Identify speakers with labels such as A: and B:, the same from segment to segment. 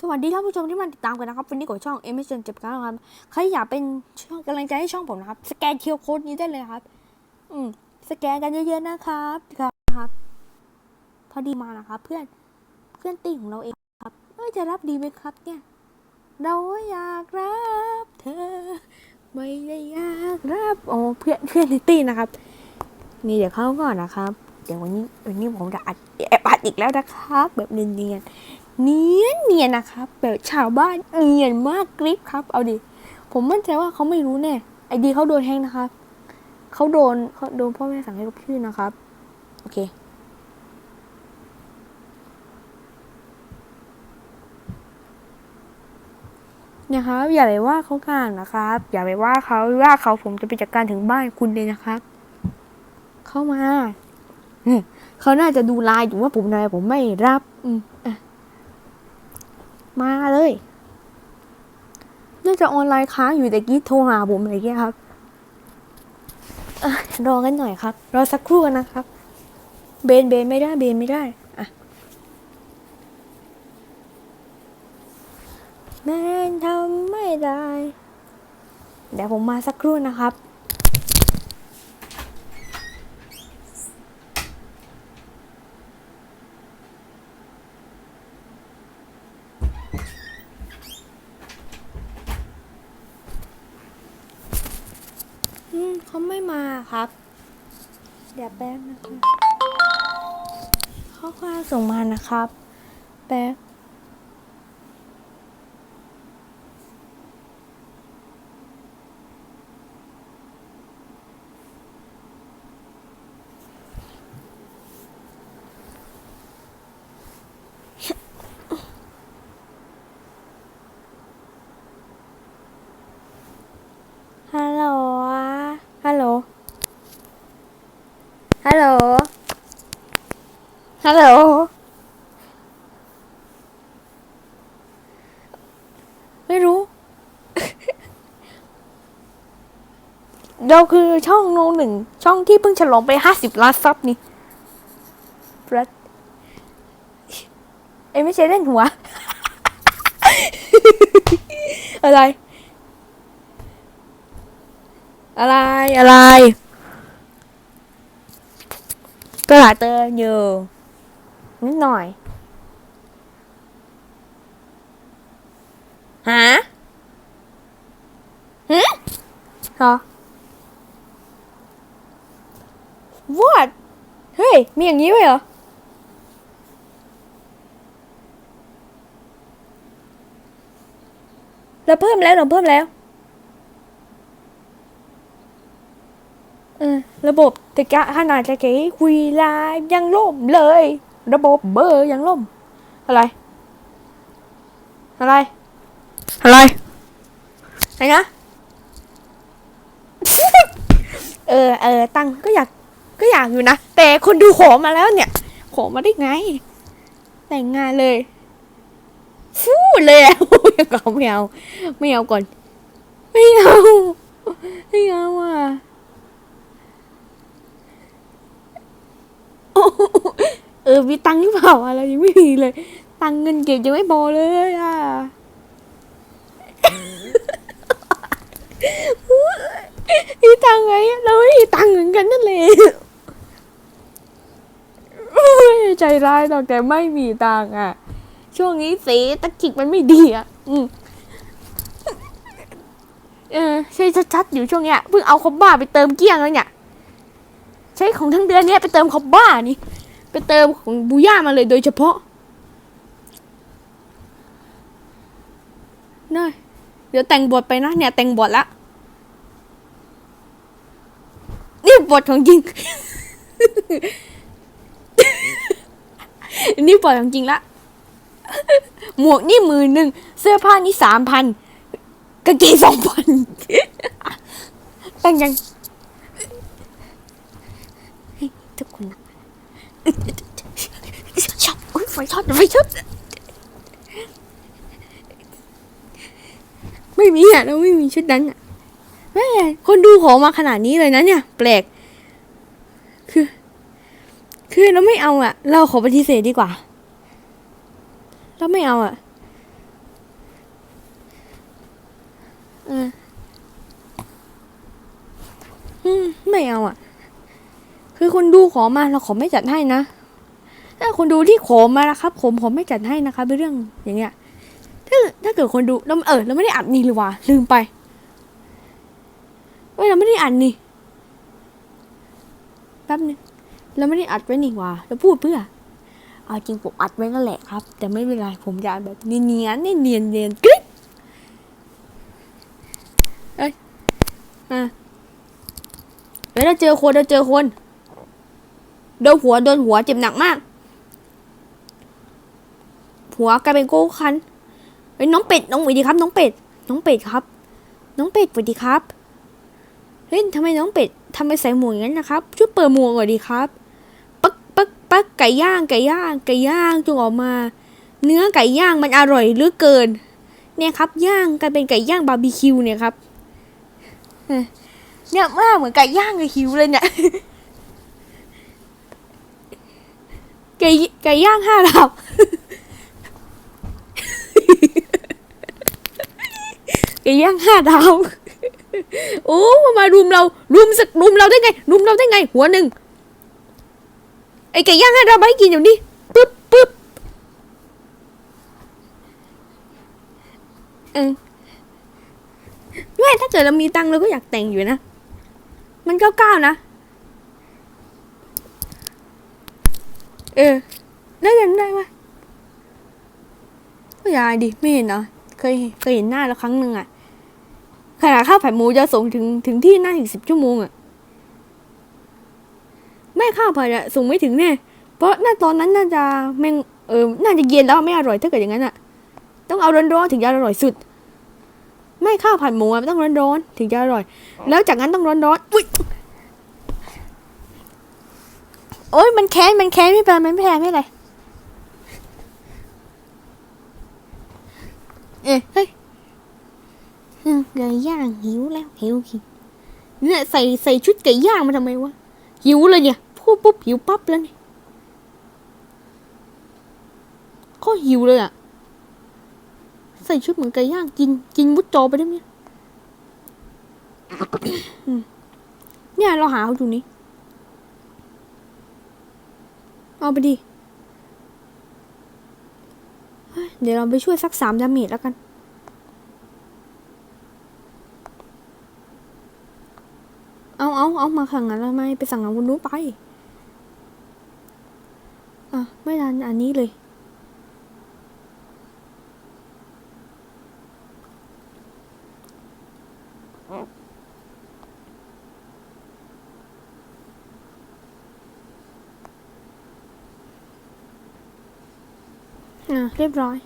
A: สวัสดีท่านผู้ชมที่มาติดตามกันนะครับ วันนี้กับช่อง m อ n เจ็บกันนะครับ ใครอยากเป็นช่องกำลังใจให้ช่องผมนะครับ สแกนเคียวโค้ดนี้ได้เลยครับ อืม สแกนกันเยอะๆนะครับครับ พอดีมานะครับ เพื่อน เพื่อนตีของเราเองครับเอ้ยจะรับดีไหมครับ เนี่ย เราอยากรับเธอ ไม่ได้อยากรับ โอ้เพื่อนเพื่อนในตีนะครับ นี่เดี๋ยวเข้าก่อนนะครับ เดี๋ยววันนี้วันนี้ผมจะอัดแอบอัดอีกแล้วนะครับ แบบเนียนๆ เนียนเนียนนะครับแบบชาวบ้านเนียนมากกริปครับ เอาดิ ผมมั่นใจว่าเขาไม่รู้แน่ไอดีเขาโดนแฮงนะครับเขาโดนเขาโดนพ่อแม่สั่งให้ลบชื่อนะครับ โอเคนะครับอย่าไปว่าเขากลางนะครับ อย่าไปว่าเขาว่าเขาผมจะไปจัดการถึงบ้านคุณเลยนะครับ เข้ามาเขาน่าจะดูไลน์อยู่ว่าผมนายผมไม่รับ อืมอะ มาเลยน่าจะออนไลน์ค้างอยู่แต่กี้โทรหาผมอะไรเงี้ยครับอรอกันหน่อยครับ รอสักครู่กันนะครับ เบนเบนไม่ได้เบนไม่ได้อะแมนทำไม่ได้ เดี๋ยวผมมาสักครู่นะครับ อืมเขาไม่มาครับ เดี๋ยวแป๊บนะคะ ข้อความส่งมานะครับแป๊บฮัลโหลฮัลโหล ฮัลโหล ฮัลโหล ไม่รู้ เราคือช่องโนหนึ่ง ช่องที่เพิ่งฉลองไปห้าสิบล้านซับนี่รัดเอ้ยไม่ใช่เล่นหัว อะไร อะไร อะไรก็หลายเตอร์อยู่ นิดหน่อยฮะหืมเหรอ what เฮ้ย มีอย่างนี้ด้วยเหรอ เราเพิ่มแล้วเราเพิ่มแล้ว เออ ระบบตะกะขนาดจะเก๋คุยไลน์ยังล่มเลย ระบบเบอร์ยังล่ม อะไร อะไร อะไรอะไรนะเออเออตังค์ก็อยากก็อยากอยู่นะ แต่คนดูขอมาแล้วเนี่ย ขอมาได้ไง แต่งงานเลยฟู่เลยอะยังเอาไม่เอาไม่เอาก่อน ไม่เอาไม่เอาอะเออมีตังค์หรือเปล่าอะไรยังไม่มีเลย ตังค์เงินเก็บยังไม่พอเลยอะมีตังค์ไงเราไม่มีตังค์เหมือนกันนั่นแหละไม่ใจร้ายหรอกแต่ไม่มีตังค์อะ ช่วงนี้เสีตะกิกมันไม่ดีอะ อืมเออใช่ชัดๆอยู่ช่วงเนี้ยเพิ่งเอาคอมบ้าไปเติมเกลี้ยงแล้วเนี่ย ใช้ของทั้งเดือนเนี้ยไปเติมคอมบ้านี่ ไปเติมของบูย่ามาเลยโดยเฉพาะน่าเดี๋ยวแต่งบทไปนะ เนี่ย แต่งบทละ นี่บทของจริง นี่บทของจริงละ หมวกนี่หมือหนึ่ง เสื้อผ้านี่สามพันกางเกงสองพันแต่งยังทุกคนนะ ไฟช็อตไฟช็อตไม่มีอะเราไม่มีชุดนั้นอะแม่คนดูขอมาขนาดนี้เลยนะเนี่ย แปลก คือ คือเราไม่เอาอะ เราขอปฏิเสธดีกว่า เราไม่เอาอะเออไม่เอาอะ คือคนดูขอมาเราขอไม่จัดให้นะาคนดูที่ขอมานะครับผมผมไม่จัดให้นะคะเป็นเรื่องอย่างเงี้ย ถ้าถ้าเกิดคนดูเราเออเราไม่ได้อัดนี่เลยว่ะลืมไปเว้ยเราไม่ได้อัดนี่แป๊บนึงเราไม่ได้อัดไว้นี่วะเราพูดเพื่อเอาจริงผมอัดไว้นั่นแหละครับ แต่ไม่เป็นไรผมจะแบบเนียนเนียนเนียนเนียนกริ๊บเอ้ยอะเฮ้ยเราเจอคนเราเจอคนโดนหัวโดนหัวเจ็บหนักมาก หัวกลายเป็นโก้คันเฮ้ยน้องเป็ดน้องสวัสดีครับ น้องเป็ด น้องเป็ดครับ น้องเป็ดสวัสดีครับเฮ้ยทำไมน้องเป็ดทำไมใส่หมวกอย่างนั้นนะครับช่วยเปิดหมวกหน่อยดีครับปักปักปักไก่ย่างไก่ย่างไก่ย่างจงออกมา เนื้อไก่ย่างมันอร่อยเหลือเกิน เนี่ยครับย่างกลายเป็นไก่ย่างบาร์บีคิวเนี่ยครับเนี่ยมากเหมือนไก่ย่างกับหิวเลยเนี่ยไก่ไก่ย่างห้าดาว ไก่ย่างห้าดาวโอ้มารุมเรารุมสักรุมเราได้ไง รุมเราได้ไง หัวหนึ่งไอ้ไก่ย่างห้าดาวไปกินอยู่นี่ปึ๊บปึ๊บเออแม่ถ้าเกิดเรามีตังเราก็อยากแต่งอยู่นะ มันเก้าเก้านะ เออ ได้ยังได้ไหม ยายดิไม่เห็นเหรอเคยเคยเห็นหน้าแล้วครั้งหนึ่งอะขนาดข้าวผัดหมูจะส่งถึงถึงที่หน้าถึงสิบชั่วโมงอะไม่ข้าวผัดอะส่งไม่ถึงแน่เพราะน่าตอนนั้นน่าจะแมงเออน่าจะเย็นแล้วไม่อร่อยถ้าเกิดอย่างนั้นอะต้องเอาร้อนๆถึงจะอร่อยสุด ไม่ข้าวผัดหมูอะต้องร้อนๆถึงจะอร่อย แล้วจากนั้นต้องร้อนๆอุ้ยโอ้ยมันแค้นมันแค้นไม่เป็นไรมันไม่แพ้ไม่เป็นไร เอ้ยเฮ้ยไก่ย่างหิวแล้วหิวหิวเนี่ยใส่ใส่ชุดไก่ย่างมาทำไมวะหิวเลยเนี่ยพูดปุ๊บหิวปั๊บแล้วเนี่ยก็หิวเลยอะ ใส่ชุดเหมือนไก่ย่างกินกินมุดจอไปได้ไหมอืมเนี่ยเราหาอยู่นี่ เอาไปดิ เดี๋ยวเราไปช่วยสักสามดาเมจแล้วกัน เอาเอาเอามาขังกันทำไมไปสั่งงานคนนู้ไป อะ ไม่ทันอันนี้เลย อะเรียบร้อย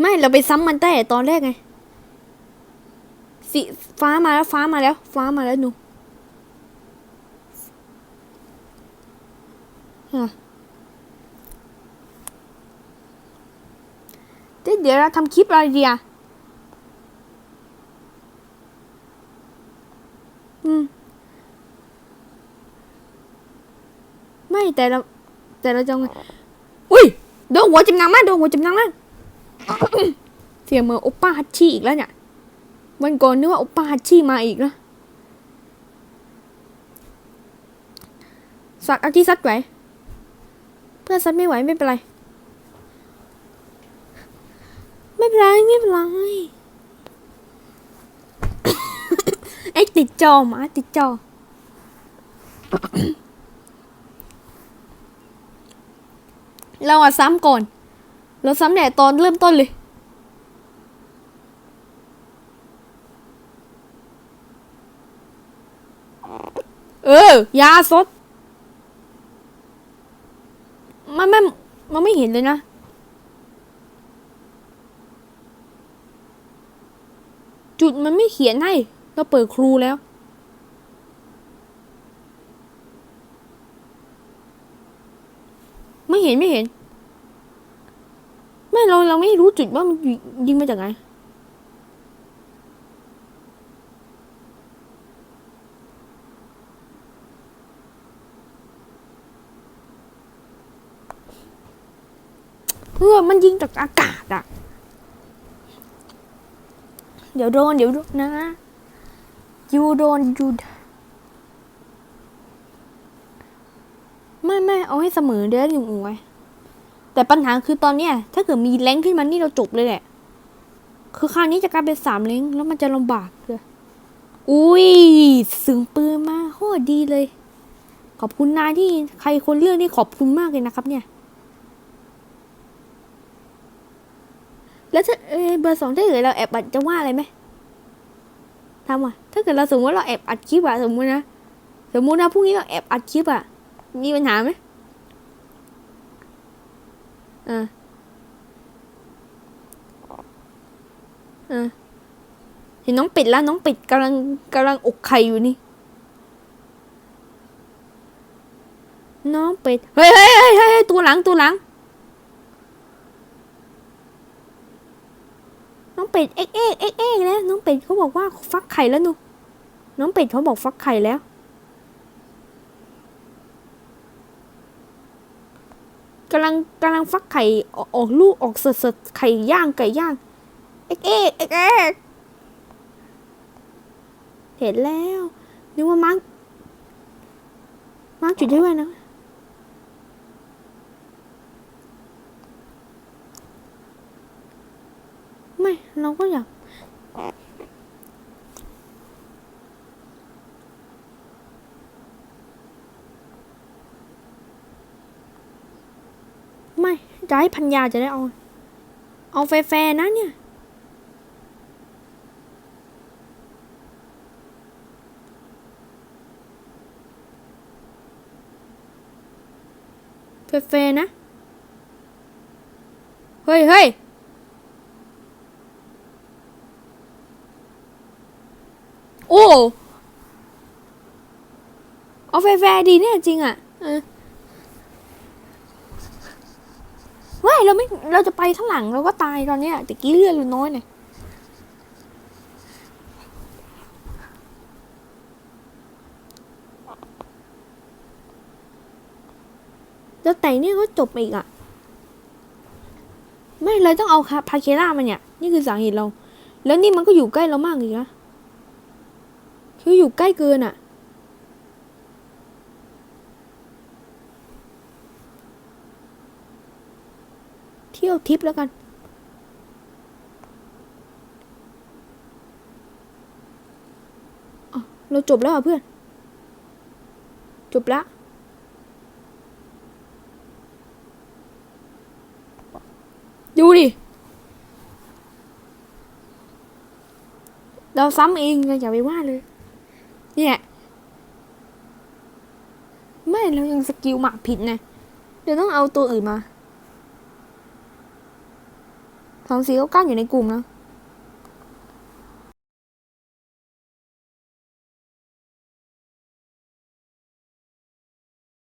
A: ไม่เราไปซ้ำมันแต่ตอนแรกไงสีฟ้ามาแล้วฟ้ามาแล้ว ฟ้ามาแล้วหนูอะเดี๋ยวเดี๋ยวเราทำคลิปอะไรดีอะอืม ไม่แต่เราแต่เราจะเอาไงอุ้ยโดนหัวจำนำมากโดนหัวจำนำมากเสียงเหมือนโอป้าฮัตชี่อีกแล้วเนี่ยวันก่อนนึกว่าโอป้าฮัตชี่มาอีกนะสักเอาที่ซัดไหวเพื่อนซัดไม่ไหวไม่เป็นไร ไม่เป็นไรไม่เป็นไรไอ้ติดจอหมาติดจอ เราอะซ้ำก่อน เราซ้ำเนี่ยตอนเริ่มต้นเลย เออ ยาสด มันไม่ มันไม่เห็นเลยนะ จุดมันไม่เขียนให้ เราเปิดครูแล้ว ไม่เห็นไม่เห็น ไม่เราเราไม่รู้จุดว่ามันยิงมาจากไหนเออมันยิงจากอากาศอะเดี๋ยวโดนเดี๋ยวโดนนะยูโดนยูไม่ไม่ เอาให้เสมอเดี๋ยวหนึ่งไว้แต่ปัญหาคือตอนเนี้ย ถ้าเกิดมีแรงขึ้นมานี่เราจบเลยแหละ คือคราวนี้จะกลายเป็นสามเล้งแล้วมันจะลำบากเลยอุ้ยสึงปืนมาโคตรดีเลย ขอบคุณนายที่ใครคนเลือกนี่ขอบคุณมากเลยนะครับเนี่ย แล้วถ้าเอเบอร์สองถ้าเกิดเราแอบอัดจะว่าอะไรไหมทำอะ ถ้าเกิดเราสมมติว่าเราแอบอัดคลิปอะสมมตินะ สมมตินะพรุ่งนี้เราแอบอัดคลิปอะมีปัญหาไหม อ่าอ่าเห็นน้องเป็ดแล้วน้องเป็ดกำลังกำลังอกไข่อยู่นี่ น้องเป็ด เฮ้ยเฮ้ยเฮ้ยเฮ้ยตัวหลังตัวหลัง น้องเป็ดเอ็กเอ็กเอ็กเอ็กแล้วน้องเป็ดเขาบอกว่าฟักไข่แล้วหนูน้องเป็ดเขาบอกฟักไข่แล้ว กำลังกำลังฟักไข่ออกลูกออกสดสดไข่ย่างไก่ย่าง เอ็กเอ็กเอ็กเอ็กเห็นแล้วนึกว่ามาร์กมาร์กจุดได้ไว้นะไม่เราก็อยาก ไม่ จะให้พันยาจะได้เอา เอาแฟร์นะเนี่ย แฟร์นะ เฮ้ยเฮ้ยโอ้ เอาแฟร์ดีเนี่ยจริงอะ เออ เว้ยเราไม่เราจะไปข้างหลังเราก็ตายตอนเนี้ยแต่กี้เลือดเราน้อยเนี่ยแล้วแต่เนี่ยก็จบไปอีกอะไม่เราต้องเอาคาพาเคล่ามันเนี่ย นี่คือสาเหตุเรา แล้วนี่มันก็อยู่ใกล้เรามากอีกนะคืออยู่ใกล้เกินอะเทิปแล้วกัน เราจบแล้วเหรอะเพื่อน จบละดูดิ เราซ้ำเองเราอย่าไปว่าเลย เนี่ย ไม่ เรายังสกิลหมากผิดนะ เดี๋ยวต้องเอาตัวอื่นมา สองสี่เก้าเ